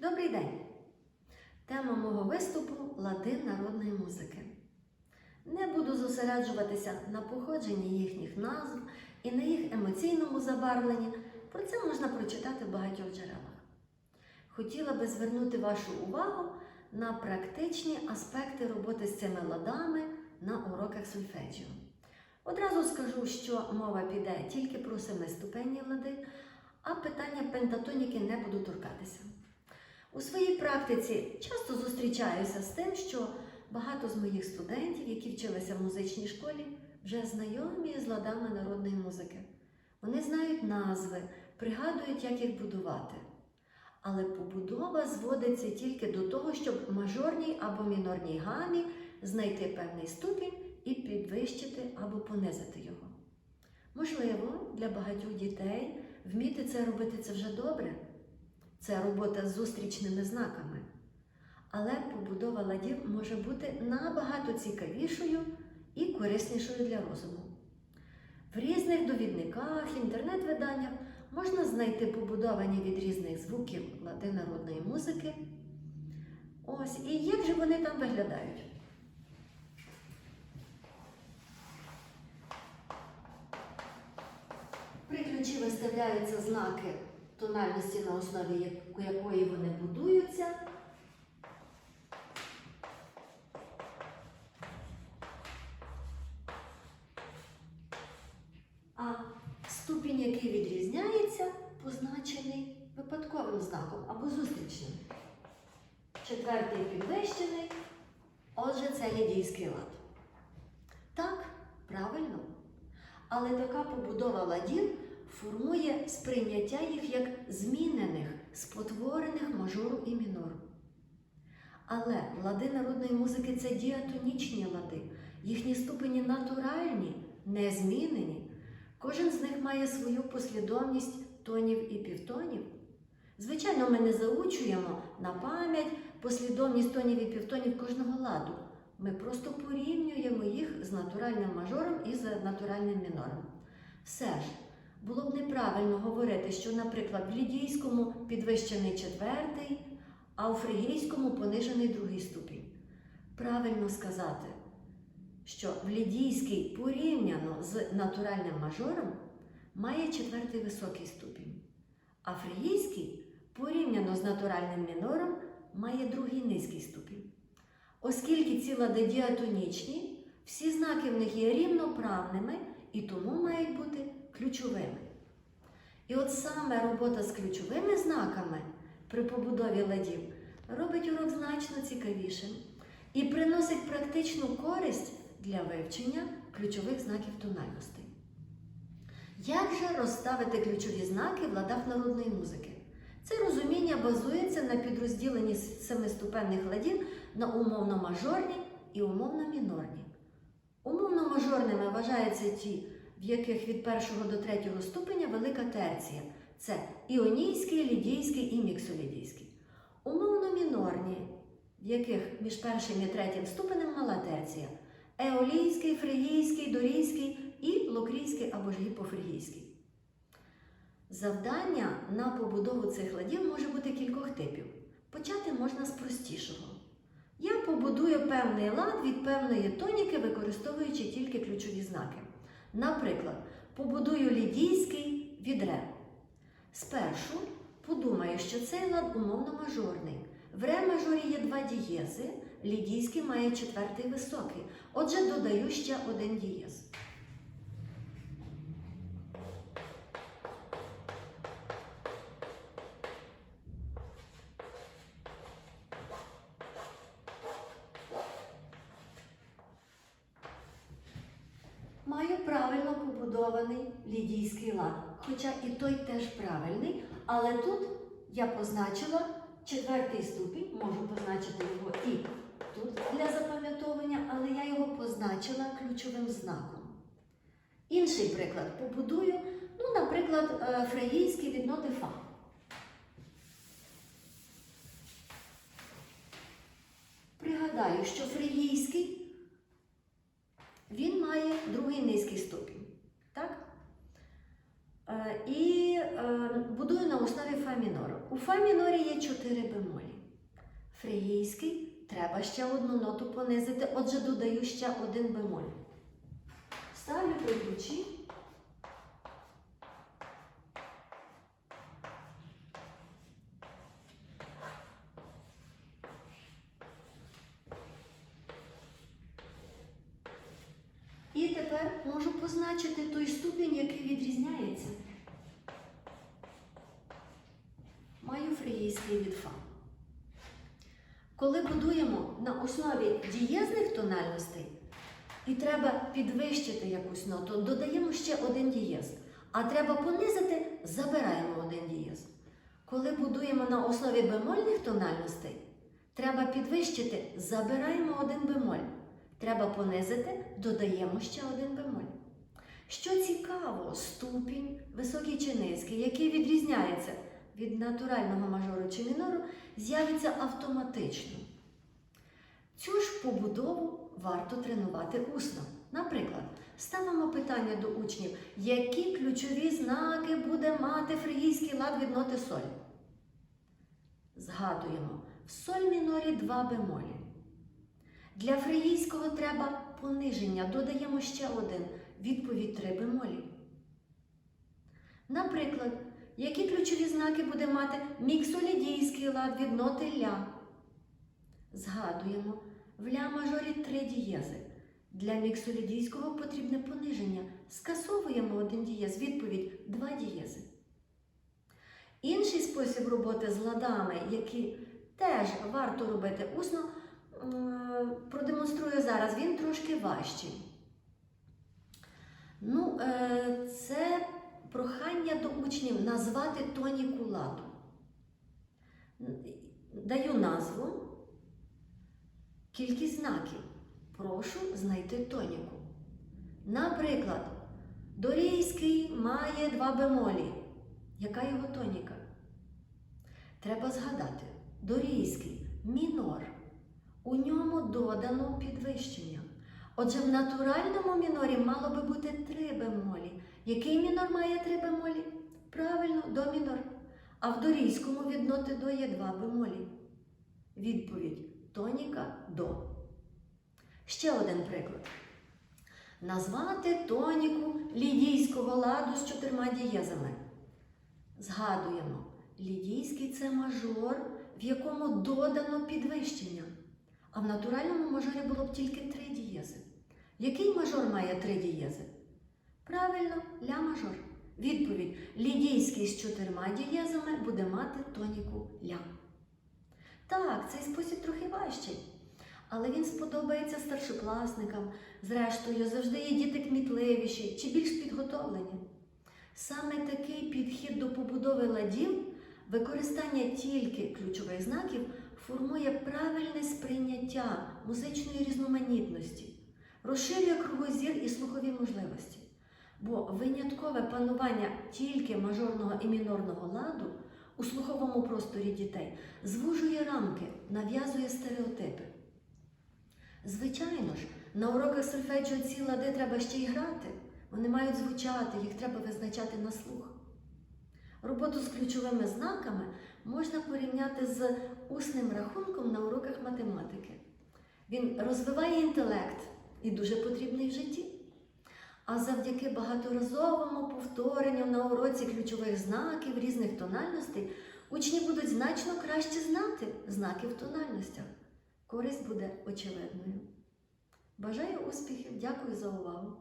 Добрий день! Тема мого виступу лади народної музики. Не буду зосереджуватися на походженні їхніх назв і на їх емоційному забарвленні. Про це можна прочитати в багатьох джерелах. Хотіла би звернути вашу увагу на практичні аспекти роботи з цими ладами на уроках сольфеджіо. Одразу скажу, що мова піде тільки про семиступенні лади, а питання пентатоніки не буду торкатися. У своїй практиці часто зустрічаюся з тим, що багато з моїх студентів, які вчилися в музичній школі, вже знайомі з ладами народної музики. Вони знають назви, пригадують, як їх будувати. Але побудова зводиться тільки до того, щоб в мажорній або мінорній гамі знайти певний ступінь і підвищити або понизити його. Можливо, для багатьох дітей вміти це робити це вже добре. Це робота з зустрічними знаками. Але побудова ладів може бути набагато цікавішою і кориснішою для розуму. В різних довідниках, інтернет-виданнях можна знайти побудовані від різних звуків лади народної музики. Ось, і як же вони там виглядають? При ключі виставляються знаки тональності, на основі якої вони будуються. А ступінь, який відрізняється, позначений випадковим знаком або зустрічним. Четвертий підвищений, отже, це лідійський лад. Так, правильно. Але така побудова ладів формує сприйняття їх як змінених, спотворених мажору і мінору. Але лади народної музики це діатонічні лади, їхні ступені натуральні, незмінені. Кожен з них має свою послідовність тонів і півтонів. Звичайно, ми не заучуємо на пам'ять послідовність тонів і півтонів кожного ладу. Ми просто порівнюємо їх з натуральним мажором і з натуральним мінором. Все ж, було б неправильно говорити, що, наприклад, в лідійському підвищений четвертий, а у фригійському понижений другий ступінь. Правильно сказати, що в лідійський порівняно з натуральним мажором має четвертий високий ступінь, а фригійський порівняно з натуральним мінором має другий низький ступінь. Оскільки ці лади діатонічні, всі знаки в них є рівноправними і тому мають бути ключовими. І от саме робота з ключовими знаками при побудові ладів робить урок значно цікавішим і приносить практичну користь для вивчення ключових знаків тональностей. Як же розставити ключові знаки в ладах народної музики? Це розуміння базується на підрозділенні семиступенних ладів на умовно-мажорні і умовно-мінорні. Умовно-мажорними вважаються ті, в яких від першого до третього ступеня велика терція. Це іонійський, лідійський і міксолідійський. Умовно-мінорні, в яких між першим і третім ступенем мала терція. Еолійський, фригійський, дорійський і локрійський або ж гіпофригійський. Завдання на побудову цих ладів може бути кількох типів. Почати можна з простішого. Я побудую певний лад від певної тоніки, використовуючи тільки ключові знаки. Наприклад, побудую лідійський від ре. Спершу подумаю, що цей лад умовно мажорний. В ре мажорі є два дієзи, лідійський має четвертий високий. Отже, додаю ще один дієз. Маю правильно побудований лідійський лад. Хоча і той теж правильний, але тут я позначила четвертий ступінь, можу позначити його і тут для запам'ятовування, але я його позначила ключовим знаком. Інший приклад побудую, ну, наприклад, е, фрагійський від ноти фа. Пригадаю, що фригійський він має другий низький ступінь. Так? Е, І е, будую на основі фа мінору. У фа мінорі є чотири бемолі. Фрігійський треба ще одну ноту понизити, отже додаю ще один бемоль. Ставлю при. І тепер можу позначити той ступінь, який відрізняється. Фрігійський від фа. Коли будуємо на основі дієзних тональностей, і треба підвищити якусь ноту, додаємо ще один дієз. А треба понизити, забираємо один дієз. Коли будуємо на основі бемольних тональностей, треба підвищити, забираємо один бемоль. Треба понизити, додаємо ще один бемоль. Що цікаво, ступінь, високий чи низький, який відрізняється від натурального мажору чи мінору, з'явиться автоматично. Цю ж побудову варто тренувати усно. Наприклад, ставимо питання до учнів, які ключові знаки буде мати фригійський лад від ноти соль. Згадуємо, в соль мінорі два бемолі. Для фригійського треба пониження, додаємо ще один. Відповідь три бемолі. Наприклад, які ключові знаки буде мати міксолідійський лад від ноти ля? Згадуємо, в ля мажорі три дієзи. Для міксолідійського потрібне пониження. Скасовуємо один дієз, відповідь два дієзи. Інший спосіб роботи з ладами, який теж варто робити усно, продемонструю зараз. Він трошки важчий. Ну, е, прохання до учнів назвати тоніку ладу. Даю назву, кількість знаків. Прошу знайти тоніку. Наприклад, Дорійський має два бемолі. Яка його тоніка? Треба згадати. Дорійський мінор. У ньому додано підвищення. Отже, в натуральному мінорі мало би бути три бемолі. Який мінор має три бемолі? Правильно, до мінор. А в дорійському від ноти до є два бемолі. Відповідь тоніка до. Ще один приклад. Назвати тоніку лідійського ладу з чотирма дієзами. Згадуємо, лідійський це мажор, в якому додано підвищення. А в натуральному мажорі було б тільки три дієзи. Який мажор має три дієзи? Правильно, ля мажор. Відповідь: лідійський з чотирма дієзами буде мати тоніку ля. Так, цей спосіб трохи важчий, але він сподобається старшокласникам. Зрештою, завжди є діти кмітливіші чи більш підготовлені. Саме такий підхід до побудови ладів, використання тільки ключових знаків, формує правильне сприйняття музичної різноманітності, розширює кругозір і слухові можливості. Бо виняткове панування тільки мажорного і мінорного ладу у слуховому просторі дітей звужує рамки, нав'язує стереотипи. Звичайно ж, на уроках сольфеджіо ці лади треба ще й грати. Вони мають звучати, їх треба визначати на слух. Роботу з ключовими знаками можна порівняти з усним рахунком на уроках математики. Він розвиває інтелект і дуже потрібний в житті. А завдяки багаторазовому повторенню на уроці ключових знаків різних тональностей учні будуть значно краще знати знаки в тональностях. Користь буде очевидною. Бажаю успіхів, дякую за увагу!